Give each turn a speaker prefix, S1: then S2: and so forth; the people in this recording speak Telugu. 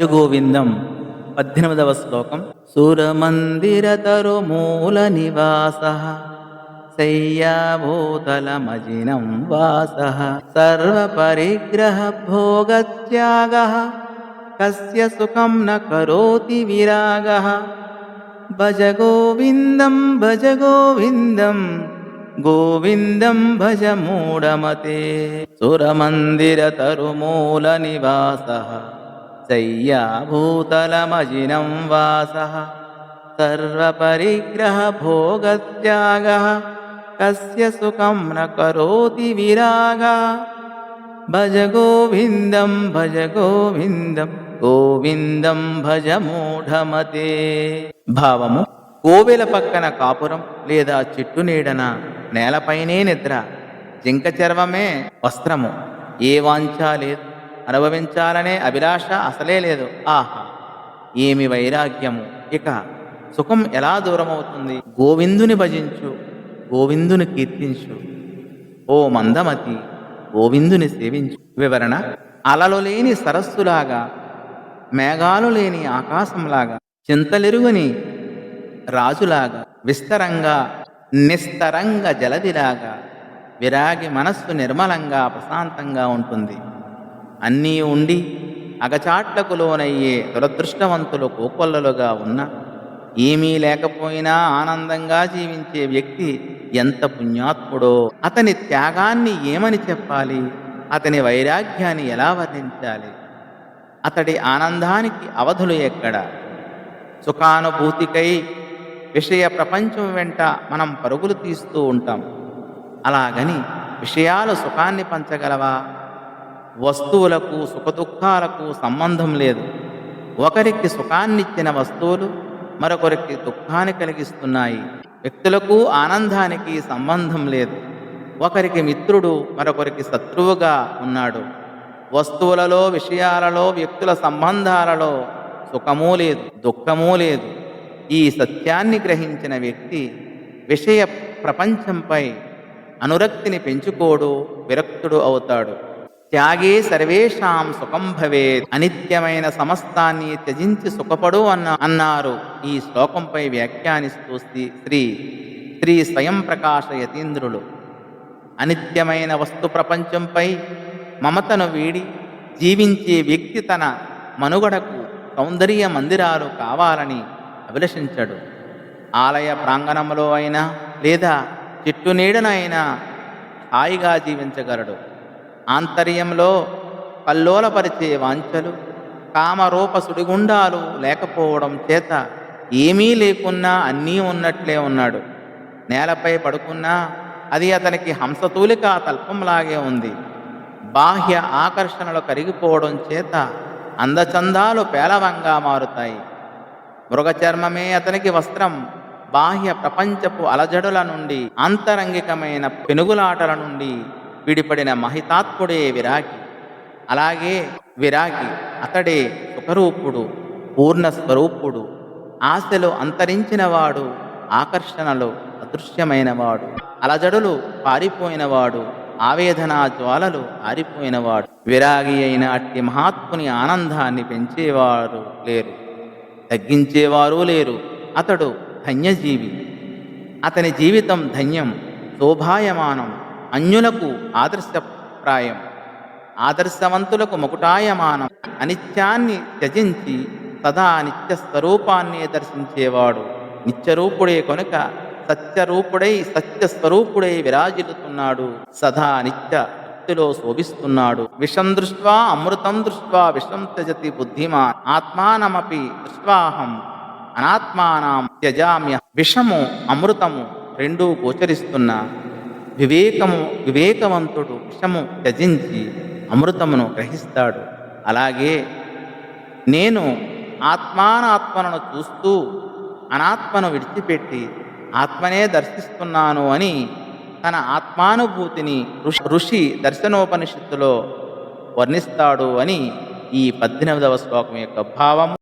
S1: గోవిందం పద్దెనిమిదవ శ్లోకం. సురమందిరతరుమూల నివాస శయ్యాభూతలమజినం వాస సర్వపరిగ్రహ భోగత్యాగ కస్య సుఖం న కరోతి విరాగ. భజ గోవిందం భజ గోవిందం గోవిందం భజ మూఢమతే. సురమందిరతరుమూల నివాస శయ్యాభూతలమజినం వాస సర్వపరిగ్రహభోగత్యాగ కస్య సుఖం న కరోతి విరాగ భజ గోవిందం భజ గోవిందం గోవిందం భజ మూఢమతే భావము కోవెల పక్కన కాపురం లేదా చెట్టు నీడన నేలపైనే నిద్ర। జింక చర్వమే వస్త్రము ఏ వాంఛ లేదు। అనుభవించాలనే అభిలాష అసలే లేదు. ఆహా ఏమి వైరాగ్యము? ఇక సుఖం ఎలా దూరమవుతుంది? గోవిందుని భజించు గోవిందుని కీర్తించు. ఓ మందమతి గోవిందుని సేవించు. వివరణ అలలు లేని సరస్సులాగా మేఘాలు లేని ఆకాశంలాగా చింతలెరుగని రాజులాగా విస్తరంగా నిస్తరంగా జలదిలాగా విరాగి మనస్సు నిర్మలంగా ప్రశాంతంగా ఉంటుంది. అన్నీ ఉండి అగచాట్లకు లోనయ్యే దురదృష్టవంతులు కోకొల్లలుగా ఉన్న ఏమీ లేకపోయినా ఆనందంగా జీవించే వ్యక్తి ఎంత పుణ్యాత్ముడో అతని త్యాగాన్ని ఏమని చెప్పాలి? అతని వైరాగ్యాన్ని ఎలా వర్ణించాలి? అతడి ఆనందానికి అవధులు ఎక్కడ? సుఖానుభూతికై విషయ ప్రపంచం వెంట మనం పరుగులు తీస్తూ ఉంటాం. అలాగని విషయాలు సుఖాన్ని పంచగలవా? వస్తువులకు సుఖదుఖాలకు సంబంధం లేదు. ఒకరికి సుఖాన్నిచ్చిన వస్తువులు మరొకరికి దుఃఖాన్ని కలిగిస్తున్నాయి. వ్యక్తులకు ఆనందానికి సంబంధం లేదు. ఒకరికి మిత్రుడు మరొకరికి శత్రువుగా ఉన్నాడు. వస్తువులలో విషయాలలో వ్యక్తుల సంబంధాలలో సుఖమూ లేదు దుఃఖమూ లేదు. ఈ సత్యాన్ని గ్రహించిన వ్యక్తి విషయ ప్రపంచంపై అనురక్తిని పెంచుకోడు విరక్తుడు అవుతాడు. త్యాగే సర్వేషాం సుఖం భవే అనిత్యమైన సమస్తాన్ని త్యజించి సుఖపడు అన్న అన్నారు. ఈ శ్లోకంపై వ్యాఖ్యానిస్తూ శ్రీ శ్రీ శ్రీ స్వయం ప్రకాశ యతీంద్రులు అనిత్యమైన వస్తు ప్రపంచంపై మమతను వీడి జీవించే వ్యక్తి తన మనుగడకు సౌందర్య మందిరాలు కావాలని అభిలషించడు. ఆలయ ప్రాంగణంలో అయినా లేదా చెట్టు నీడనైనా హాయిగా జీవించగలడు. ఆంతర్యంలో కల్లోలపరిచే వాంఛలు కామరూప సుడిగుండాలు లేకపోవడం చేత ఏమీ లేకున్నా అన్నీ ఉన్నట్లే ఉన్నాడు. నేలపై పడుకున్నా అది అతనికి హంసతూలిక తల్పంలాగే ఉంది. బాహ్య ఆకర్షణలు కరిగిపోవడం చేత అందచందాలు పేలవంగా మారుతాయి. మృగచర్మమే అతనికి వస్త్రం బాహ్య ప్రపంచపు అలజడుల నుండి అంతరంగికమైన పెనుగులాటల నుండి విడిపడిన మహితాత్ముడే విరాగి. అలాగే విరాగి అతడే సుఖరూపుడు పూర్ణ స్వరూపుడు ఆశలు అంతరించినవాడు ఆకర్షణలు అదృశ్యమైనవాడు. అలజడులు పారిపోయినవాడు ఆవేదనా జ్వాలలు ఆరిపోయినవాడు. విరాగి అయిన అట్టి మహాత్ముని ఆనందాన్ని పెంచేవారు లేరు. తగ్గించేవారు లేరు. అతడు ధన్యజీవి. అతని జీవితం ధన్యం శోభాయమానం. అన్యులకు ఆదర్శప్రాయం ఆదర్శవంతులకు ముకుటాయమానం అనిత్యాన్ని త్యజించి సదా నిత్య స్వరూపాన్ని దర్శించేవాడు. నిత్యరూపుడే కొనుక సత్యరూపుడై సత్యస్వరూపుడై విరాజిల్లుతున్నాడు. సదా నిత్య భక్తిలో శోభిస్తున్నాడు. విషం దృష్ట్వా అమృతం దృష్ట్వా విషం త్యజతి బుద్ధిమాన్ ఆత్మానమపి దృష్ట్వాహం అనాత్మానం త్యజామ్య విషము అమృతము రెండూ గోచరిస్తున్నా వివేకము వివేకవంతుడు విషము త్యజించి అమృతమును గ్రహిస్తాడు. అలాగే నేను ఆత్మానాత్మలను చూస్తూ అనాత్మను విడిచిపెట్టి ఆత్మనే దర్శిస్తున్నాను అని తన ఆత్మానుభూతిని ఋషి ఋషి దర్శనోపనిషత్తులో వర్ణిస్తాడు అని ఈ పద్దెనిమిదవ శ్లోకం యొక్క భావము.